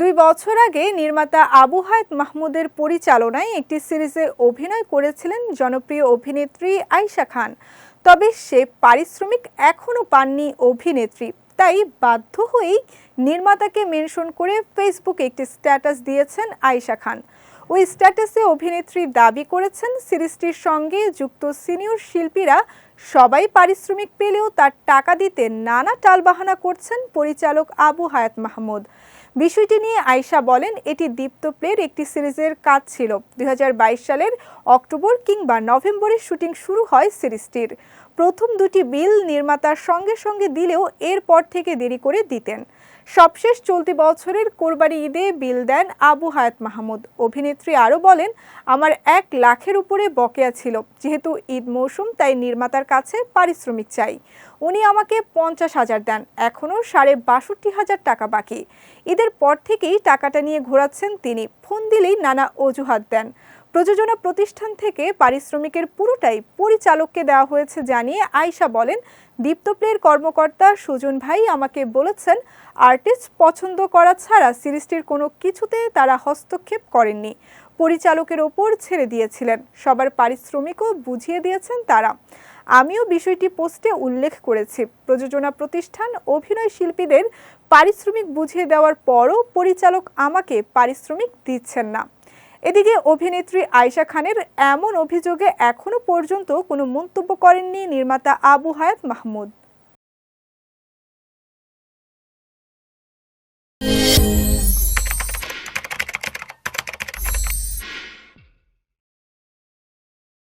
দুই বছর আগে নির্মাতা আবু হায়াত মাহমুদের পরিচালনায় একটি সিরিজে অভিনয় করেছিলেন জনপ্রিয় অভিনেত্রী আয়শা খান। তবে সে পারিশ্রমিক এখনও পাননি অভিনেত্রী। তাই বাধ্য হয়েই নির্মাতাকে মেনশন করে ফেসবুকে একটি স্ট্যাটাস দিয়েছেন আয়শা খান। ওই স্ট্যাটাসে অভিনেত্রী দাবি করেছেন, সিরিজটির সঙ্গে যুক্ত সিনিয়র শিল্পীরা সবাই পারিশ্রমিক পেলেও তার টাকা দিতে নানা টালবাহানা করছেন পরিচালক আবু হায়াত মাহমুদ। বিষয়টি নিয়ে আয়শা বলেন, এটি দীপ্ত প্লের একটি সিরিজের কাজ ছিল। দুই হাজার বাইশ সালের অক্টোবর কিংবা নভেম্বরে শুটিং শুরু হয় সিরিজটির। প্রথম দুটি বিল নির্মাতার সঙ্গে সঙ্গে দিলেও এরপর থেকে দেরি করে দিতেন। সবশেষ চলতি বছরের কোরবানি ঈদে বিল দেন আবু হায়াত মাহমুদ। অভিনেত্রী আরও বলেন, আমার এক লাখের উপরে বকেয়া ছিল। যেহেতু ঈদ মৌসুম, তাই নির্মাতার কাছে পারিশ্রমিক চাই। উনি আমাকে পঞ্চাশ হাজার দেন। এখনও সাড়ে বাষট্টি হাজার টাকা বাকি। ঈদের পর থেকেই টাকাটা নিয়ে ঘোরাচ্ছেন তিনি। ফোন দিলেই নানা অজুহাত দেন। প্রযোজনা প্রতিষ্ঠান থেকে পারিশ্রমিকের পুরোটাই পরিচালককে দেওয়া হয়েছে জানিয়ে আয়শা বলেন দীপ্তপ্লের কর্মকর্তা সুজন ভাই আমাকে বলেছেন, আর্টিস্ট পছন্দ করা ছাড়া সিরিজটির কোনো কিছুতে তারা হস্তক্ষেপ করেননি। পরিচালকের ওপর ছেড়ে দিয়েছিলেন। সবার পারিশ্রমিকও বুঝিয়ে দিয়েছেন তারা। আমিও বিষয়টি পোস্টে উল্লেখ করেছি। প্রযোজনা প্রতিষ্ঠান, অভিনয় শিল্পীদের পারিশ্রমিক বুঝিয়ে দেওয়ার পরও পরিচালক আমাকে পারিশ্রমিক দিচ্ছেন না। এদিকে অভিনেত্রী আয়শা খানের এমন অভিযোগে এখনও পর্যন্ত কোনো মন্তব্য করেননি নির্মাতা আবু হায়াত মাহমুদ।